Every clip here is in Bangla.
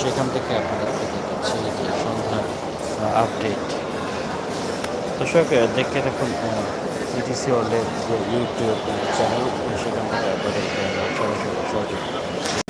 সেখান থেকে আপনাদেরকে দেখাচ্ছি যে সন্ধ্যার আপডেট দর্শক দেখে দেখতে থাকুন ইটিসি ওয়ার্ল্ডের যে ইউটিউব চ্যানেল সেখান থেকে আপনাদের সরাসরি সহযোগ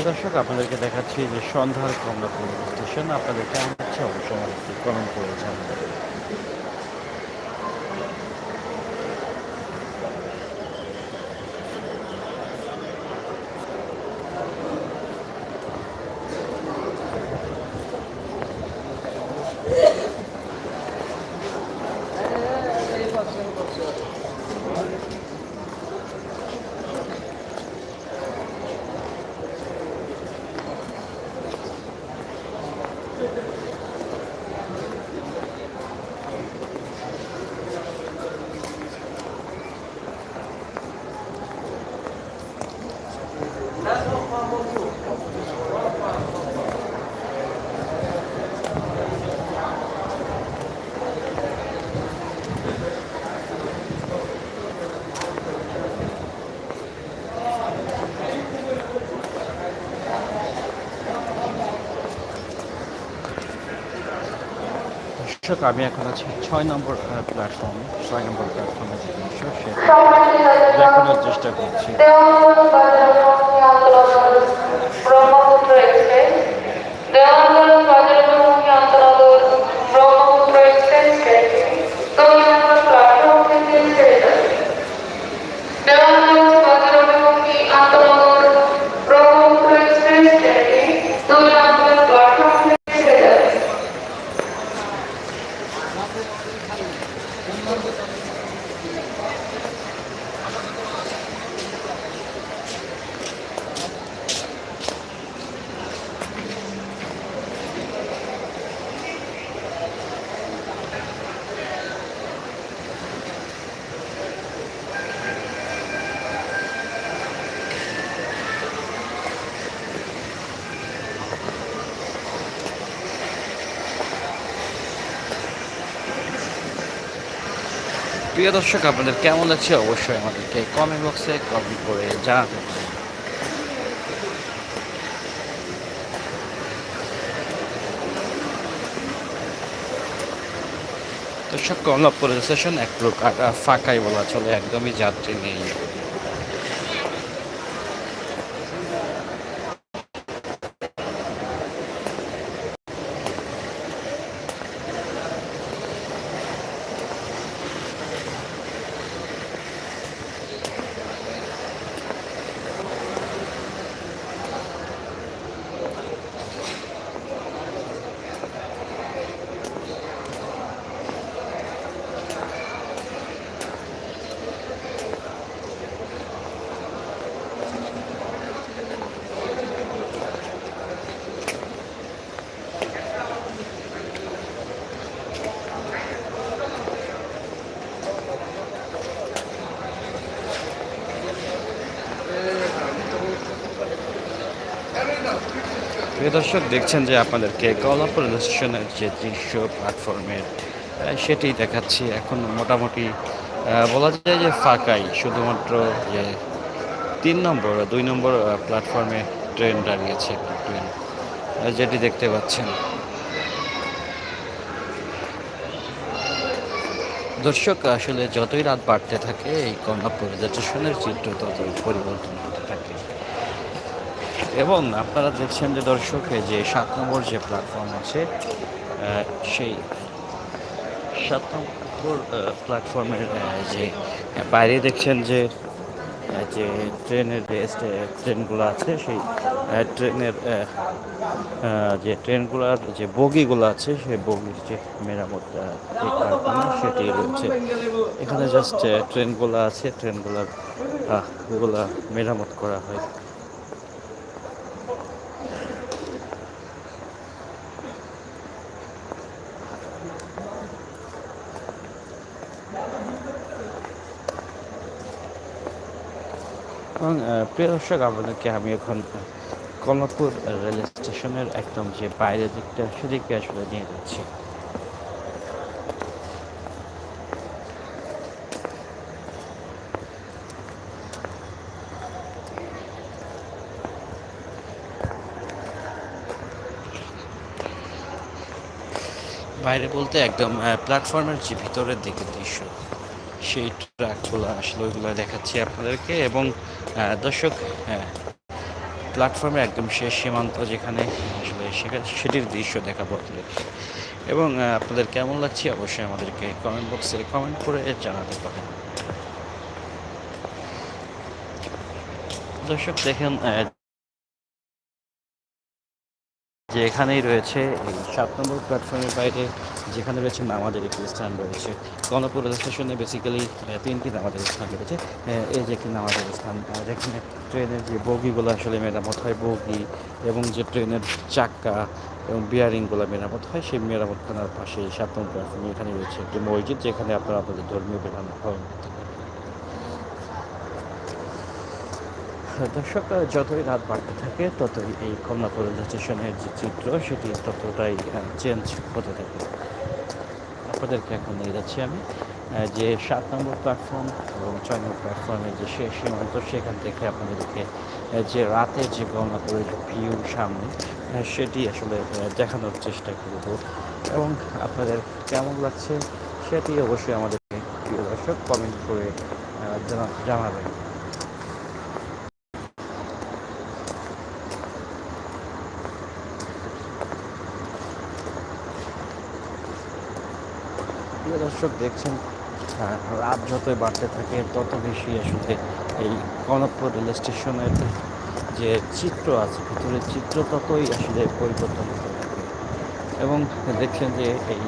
প্রিয় দর্শক, আপনাদেরকে দেখাচ্ছি যে সন্ধ্যার কমলাপুর স্টেশন। আপনাদের কেমন হচ্ছে অবশ্যই কমেন্ট করে জানাবেন। দর্শক আমি এখন আছি ছয় নম্বর প্ল্যাটফর্মে ছয় নম্বর প্ল্যাটফর্মে যে দর্শক সেটা দেখানোর চেষ্টা করছি। প্রিয় দর্শক, আপনাদের কেমন লাগছে? অবশ্যই আমাদেরকে কমেন্ট বক্সে কমেন্ট করে জানাতে দর্শক, কমলাপুরের স্টেশন এক প্রকার ফাঁকাই বলা চলে, একদমই যাত্রী নেই। প্রিয় দর্শক, দেখছেন যে আপনাদেরকে কলাপুর স্টেশনের যে দৃশ্য প্ল্যাটফর্মের সেটি দেখাচ্ছি এখন মোটামুটি বলা যায় যে ফাঁকাই, শুধুমাত্র যে তিন নম্বর, দুই নম্বর প্ল্যাটফর্মে ট্রেন দাঁড়িয়েছে ট্রেন যেটি দেখতে পাচ্ছেন। দর্শক, আসলে যতই রাত বাড়তে থাকে, এই কমলাপুর স্টেশনের চিত্র ততই পরিবর্তন হতে এবং আপনারা দেখছেন যে দর্শক যে সাত নম্বর যে প্ল্যাটফর্ম আছে সেই সাত নম্বর প্ল্যাটফর্মের যে বাইরে দেখছেন যে যে ট্রেনের যে ট্রেনগুলো আছে, সেই ট্রেনের যে ট্রেনগুলোর যে বগিগুলো আছে, সেই বগির যে মেরামত সেটি রয়েছে। এখানে জাস্ট ট্রেনগুলো আছে, ট্রেনগুলোর ওগুলা মেরামত করা হয়। এবং প্রিয় দর্শক, আপনাদেরকে আমি এখন কমলাপুর রেল স্টেশনের একদম যে বাইরের দিকটা, সেদিকে আসলে নিয়ে যাচ্ছি। বাইরে বলতে একদম প্ল্যাটফর্মের যে ভিতরের দিকে দৃশ্য। সেই ট্রাকগুলো আসলে ওইগুলো দেখাচ্ছি আপনাদেরকে এবং দর্শক হ্যাঁ প্ল্যাটফর্মে একদম শেষ সীমান্ত যেখানে আসলে সেখানে সেটির দৃশ্য দেখাবো আপনাদেরকে। এবং আপনাদের কেমন লাগছে অবশ্যই আমাদেরকে কমেন্ট বক্সে কমেন্ট করে জানাতে পারেন। দর্শক দেখেন যে এখানেই রয়েছে এই সাত নম্বর প্ল্যাটফর্মের বাইরে যেখানে রয়েছে নামাজের একটি স্থান রয়েছে। কর্ণপুর স্টেশনে বেসিক্যালি তিনটি নামাজের স্থান রয়েছে। এই যে একটি নামাজের স্থান এখানে ট্রেনের যে বগিগুলো আসলে মেরামত হয়, বগি এবং যে ট্রেনের চাক্কা এবং বিয়ারিংগুলো মেরামত হয়, সেই মেরামতখানার পাশে সাত নম্বর প্ল্যাটফর্মে এখানে রয়েছে একটি মসজিদ, যেখানে আপনারা আপনাদের ধর্মীয় বেড়ান পালন করতে পারেন দর্শক, যতই রাত বাড়তে থাকে, ততই এই কমলাপুর রেল স্টেশনের যে চিত্র, সেটি ততটাই চেঞ্জ হতে থাকে। আপনাদেরকে এখন নিয়ে যাচ্ছি আমি যে সাত নম্বর প্ল্যাটফর্ম এবং ছয় নম্বর প্ল্যাটফর্মের যে শেষ সীমান্ত, সেখান থেকে আপনাদেরকে যে রাতে যে কমলাপুরের ভিউ সামনে সেটি আসলে দেখানোর চেষ্টা করব। এবং আপনাদের কেমন লাগছে, সেটি অবশ্যই আমাদের প্রিয় দর্শক কমেন্ট করে জানা- জানাবেন। প্রিয় দর্শক, দেখছেন রাত যতই বাড়তে থাকে, তত বেশি আসলে এই কনকপুর রেল স্টেশনের যে চিত্র আছে, ভিতরের চিত্র ততই আসলে পরিবর্তন হতে থাকে। এবং দেখছেন যে এই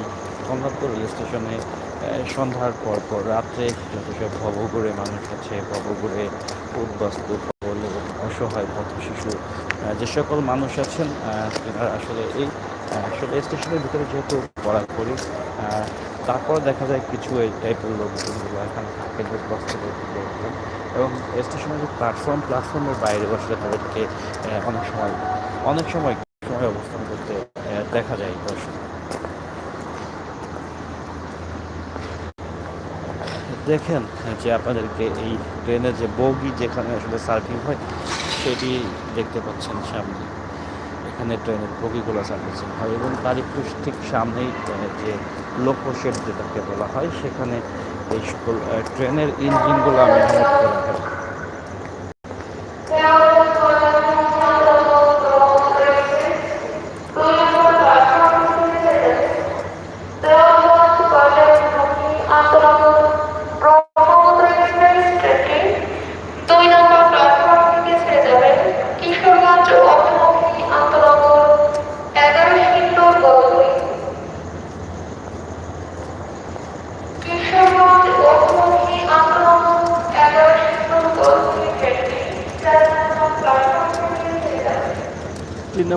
কমলাপুর রেল স্টেশনে সন্ধ্যার পর পর রাত্রে যত সব ভবঘুরে মানুষ আছে, ভবঘুরে উদ্বাস্তু পাগল এবং অসহায় পথ শিশু যে সকল মানুষ আছেন আসলে এই আসলে স্টেশনের ভিতরে যেহেতু পড়া করি তারপর দেখা যায় কিছু এই টাইপের লোকজনগুলো এখানে থাকে লোকজন এবং স্টেশনের যে প্ল্যাটফর্ম প্ল্যাটফর্মের বাইরে বসলে তাদেরকে অনেক সময় অনেক সময় সময় অবস্থান করতে দেখা যায় দর্শক দেখেন, যে আপনাদেরকে এই ট্রেনের যে বগি যেখানে আসলে সার্ভিং হয়, সেটি দেখতে পাচ্ছেন সামনে। এখানে ট্রেনের বগিগুলো সার্ভিসিং হয় এবং তার একটু ঠিক সামনেই যে লোকো শেড যেটাকে বলা হয়, সেখানে এই সকল ট্রেনের ইঞ্জিনগুলো মেরামত করা হয়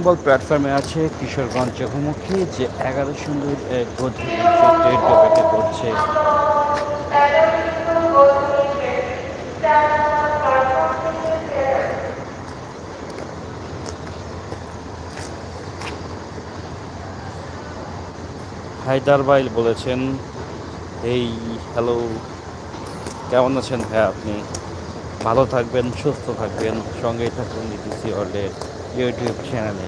সকল প্ল্যাটফর্মে আছে কিশোরগঞ্জ চহুমুখী যে এগারো সুন্দর ডোবেটে করছে হায়দার বাইল বলেছেন, এই হ্যালো কেমন আছেন হ্যাঁ আপনি? ভালো থাকবেন, সুস্থ থাকবেন, সঙ্গেই থাকবেন ডিটিসি হলের ইউটিউব চ্যানেলে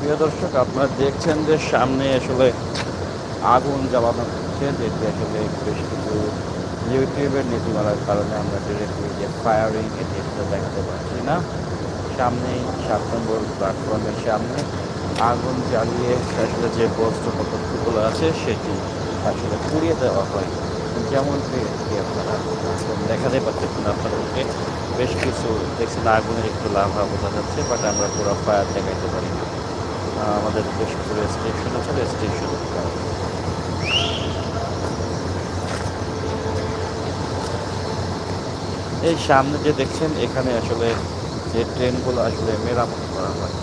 প্রিয় দর্শক আপনারা দেখছেন যে সামনে আসলে আগুন জ্বালানো হচ্ছে, যেটি আসলে বেশ কিছু ইউটিউবের নীতিমালার কারণে আমরা ডিরেক্টলি যে ফায়ারিং এটি আসলে দেখাতে পারছি না, সামনেই সাত নম্বর প্ল্যাটফর্মের সামনে আগুন জ্বালিয়ে আসলে যে বস্ত্র পদার্থগুলো আছে, সেটি আসলে পুড়িয়ে দেওয়া হয়। যেমনটি আপনারা দেখাতে পাচ্ছেন আপনাদেরকে, বেশ কিছু দেখছেন আগুনের একটু লাভা বোঝা যাচ্ছে বাট আমরা পুরো ফায়ার দেখাইতে পারি। আমাদের কেশপুরে স্টেশন আছে স্টেশন এই সামনে যে দেখছেন, এখানে আসলে যে ট্রেনগুলো আসলে মেরামত করা হয়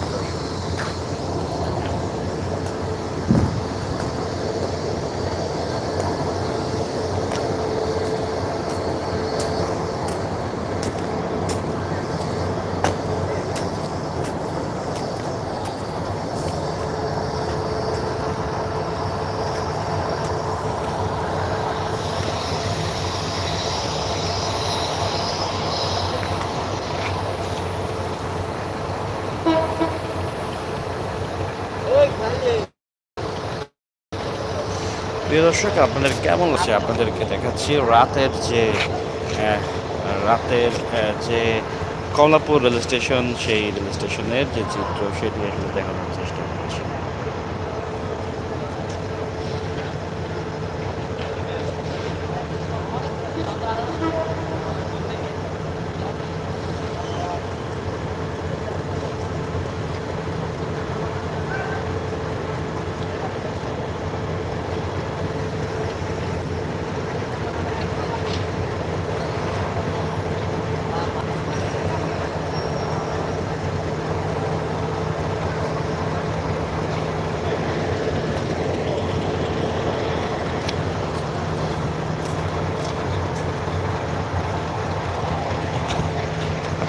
প্রিয় দর্শক, আপনাদের কেমন আছে আপনাদেরকে দেখাচ্ছি রাতের যে রাতের যে কমলাপুর রেল স্টেশন সেই রেল স্টেশনের যে চিত্র, সেটি আসলে দেখানোর চেষ্টা করছি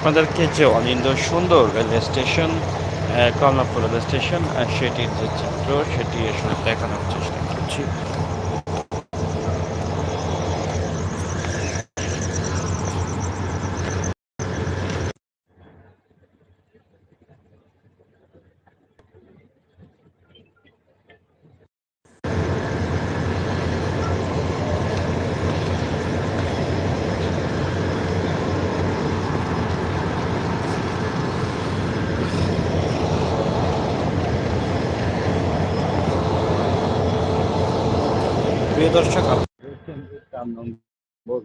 আপনাদেরকে যে অলিন্দ সুন্দর railway station Kamalapur railway station সেটির যে চিত্র, সেটি আসলে দেখানোর চেষ্টা করছি। প্রিয় দর্শক আপনারা দেখছেন যে চার নম্বর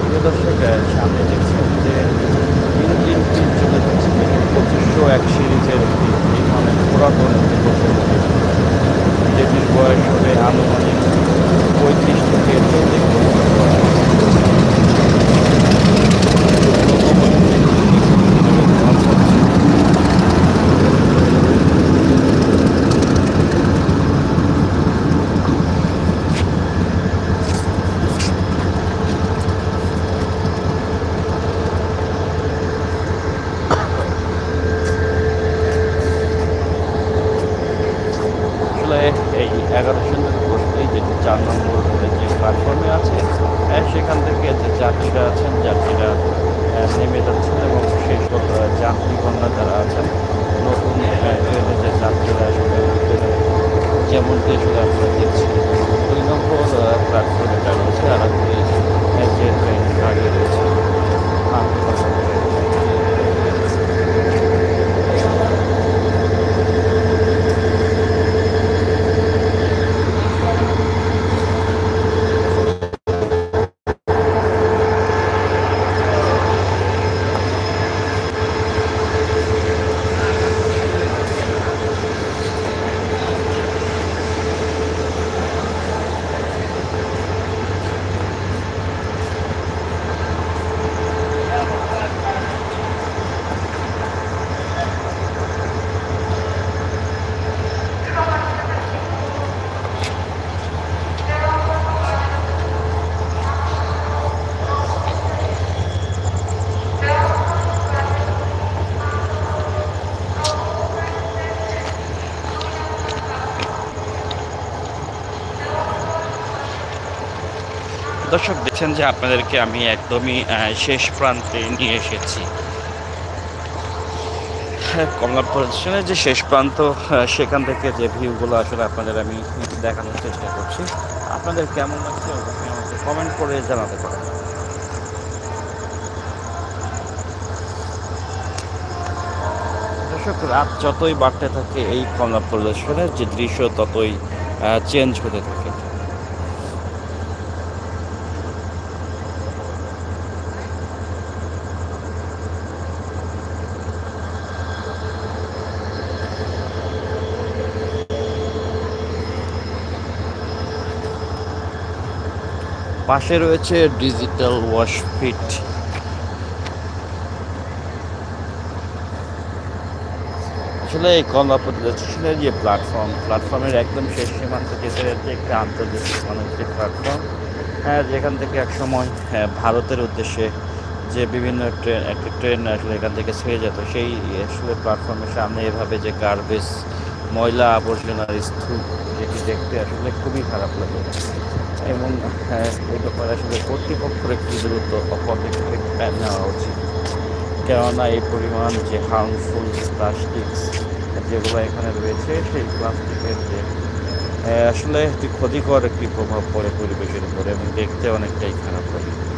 প্রিয় দর্শক আহ, সামনে দেখছেন যে ইঞ্জিন টিন চলে যাচ্ছে পঁচিশশো এক সিরিজের একটি একটি অনেক পুরাতন একটি বছর যেটির বয়স হবে আনুমানিক পঁয়ত্রিশ থেকে চল্লিশ বছর বয়স। আসলে এই এগারো সুন্দর বসতেই যেটি চার নম্বর যে প্ল্যাটফর্মে আছে আহ, সেখান থেকে যে যাত্রীরা আছেন, যাত্রীরা নেমে যাচ্ছেন এবং সেই সব যাত্রীগণরা যারা আছেন, নতুন ট্রেনে যে যাত্রীরা ট্রেনে যেমনটি আসলে আপনারা দেখছেন দুই নম্বর প্ল্যাটফর্মে দাঁড়িয়েছে আর যে ট্রেন দাঁড়িয়ে রয়েছে দর্শক দেখছেন যে আপনাদেরকে আমি একদমই শেষ প্রান্তে নিয়ে এসেছি। হ্যাঁ, কমলাপুর স্টেশনের যে শেষ প্রান্ত সেখান থেকে যে ভিউগুলো আসলে আপনাদের আমি দেখানোর চেষ্টা করছি। আপনাদের কেমন লাগছে আমাকে কমেন্ট করে জানাতে পারেন। দর্শক রাত যতই বাড়তে থাকে এই কমলাপুর স্টেশনের যে দৃশ্য ততই চেঞ্জ হতে থাকে। পাশে রয়েছে ডিজিটাল ওয়াশ ফিট। আসলে এই কমলাপুর স্টেশনের যে প্ল্যাটফর্ম প্ল্যাটফর্মের একদম শেষ সীমান্ত যেতে যেতে একটি আন্তর্জাতিক বাণিজ্যিক প্ল্যাটফর্ম হ্যাঁ যেখান থেকে এক সময় হ্যাঁ, ভারতের উদ্দেশ্যে যে বিভিন্ন ট্রেন একটি ট্রেন আসলে এখান থেকে ছেড়ে যেত সেই আসলে প্ল্যাটফর্মের সামনে এভাবে যে গার্বেজ ময়লা আবর্জনার স্তূপ যেটি দেখতে আসলে খুবই খারাপ লাগে। এবং হ্যাঁ, এই ব্যাপারে আসলে কর্তৃপক্ষের একটি দ্রুত পদক্ষেপ নেওয়া উচিত। কেননা এই পরিমাণ যে হার্মফুল প্লাস্টিক্স যেগুলো এখানে রয়েছে সেই প্লাস্টিকের যে আসলে একটি ক্ষতিকর একটি প্রভাব পড়ে পরিবেশের উপরে এবং দেখতে অনেকটাই খারাপ লাগে।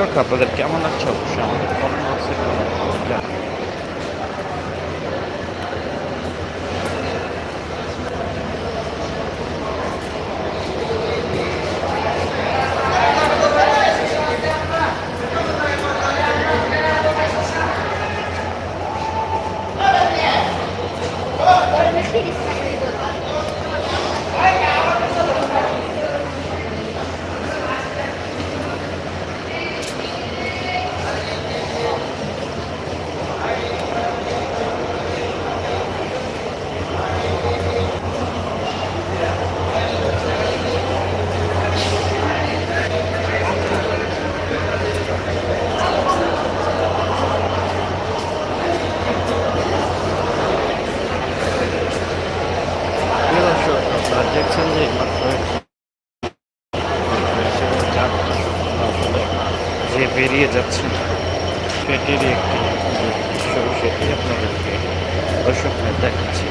দর্শক আপনাদের কেমন লাগছে? অবশ্যই মার্কেটের একটি দৃশ্য সেটি আপনাদেরকে অসম্ভব দেখাচ্ছি।